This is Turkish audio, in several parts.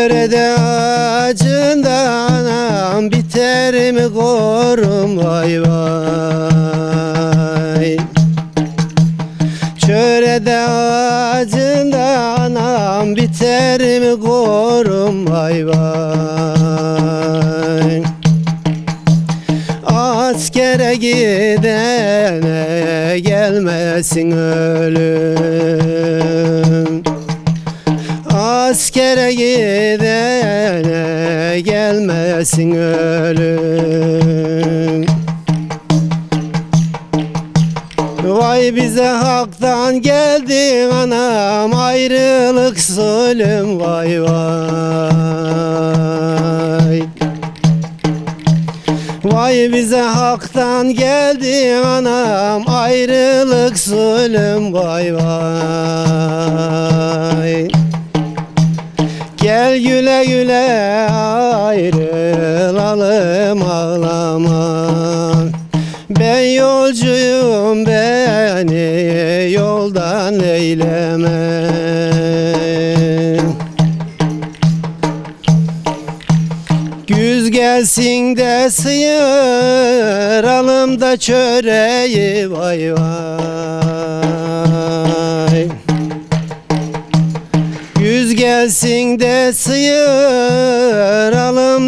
Çörede ağacından anam biter mi korum? Vay vay. Çörede ağacından anam biter mi korum? Vay vay. Askere gidene gelmesin ölüm Askere gidene gelmesin ölüm. Vay bize haktan geldin anam ayrılık zulüm vay vay. Vay bize haktan geldi anam ayrılık zulüm vay vay Gel güle güle ayrılalım ağlama Ben yolcuyum beni yoldan eyleme Güz gelsin de sıyıralım da çöreği vay vay gelsin de sıyıralım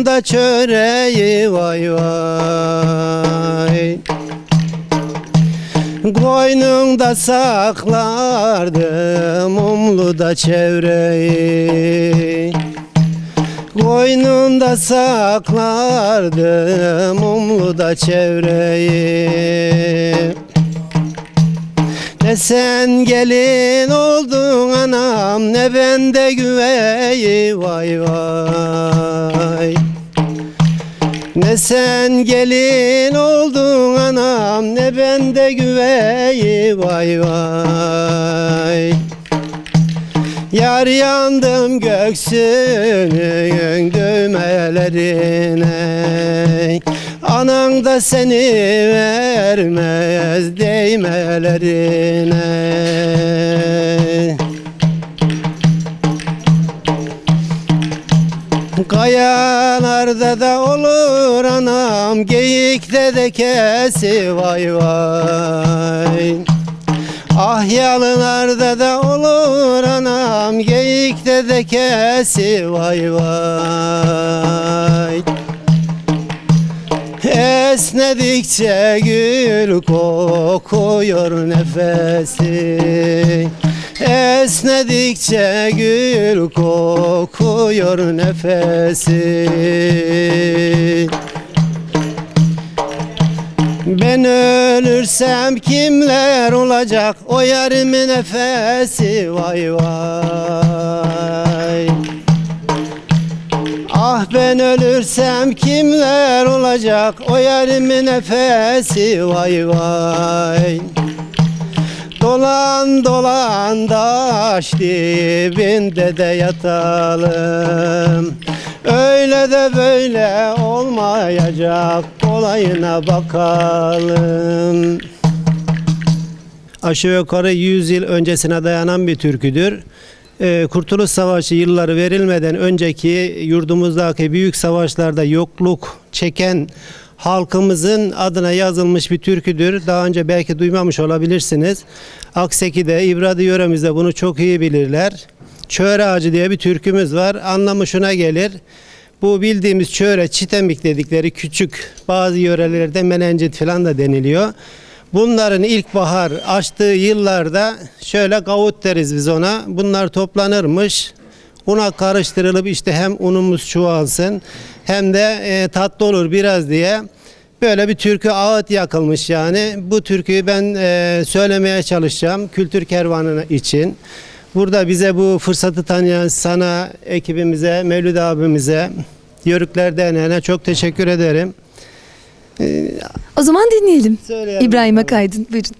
da çöreği vay vay. Koynunda saklardım umluda çevreyi. Koynunda saklardım umluda çevreyi Ne sen gelin oldun anam ne bende güveyi vay vay. Ne sen gelin oldun anam ne bende güveyi vay vay. Yar yandım göksünün düğmelerine da seni vermez değmelerine. Kayalarda da olur anam Geyikte de kesi vay vay. Ah yalılarda da olur anam Geyikte de kesi vay vay Esnedikçe gül kokuyor nefesi. Esnedikçe gül kokuyor nefesi. Ben ölürsem kimler olacak? O yarimin nefesi. Vay vay Ah ben ölürsem kimler olacak? O yarimin nefesi vay vay. Dolan dolan taş dibinde de yatalım. Öyle de böyle olmayacak olayına bakalım. Aşağı yukarı 100 yıl öncesine dayanan bir türküdür. Ee, Kurtuluş Savaşı yılları verilmeden önceki yurdumuzdaki büyük savaşlarda yokluk çeken halkımızın adına yazılmış bir türküdür. Daha önce belki duymamış olabilirsiniz. Akseki'de, İbradi yöremizde bunu çok iyi bilirler. Çöre ağacı diye bir türkümüz var. Anlamı şuna gelir. Bu bildiğimiz çöre, çitemik dedikleri küçük bazı yörelerde menencit falan da deniliyor. Bunların ilkbahar açtığı yıllarda şöyle gavut deriz biz ona. Bunlar toplanırmış. Una karıştırılıp işte hem unumuz çoğalsın hem de e, tatlı olur biraz diye böyle bir türkü ağıt yakılmış yani. Bu türküyü ben e, söylemeye çalışacağım kültür kervanı için. Burada bize bu fırsatı tanıyan sana, ekibimize, Mevlüt abimize, Yörükler Derneği'ne çok teşekkür ederim. O zaman dinleyelim. Söyleyelim İbrahim. Akaydın. Buyurun.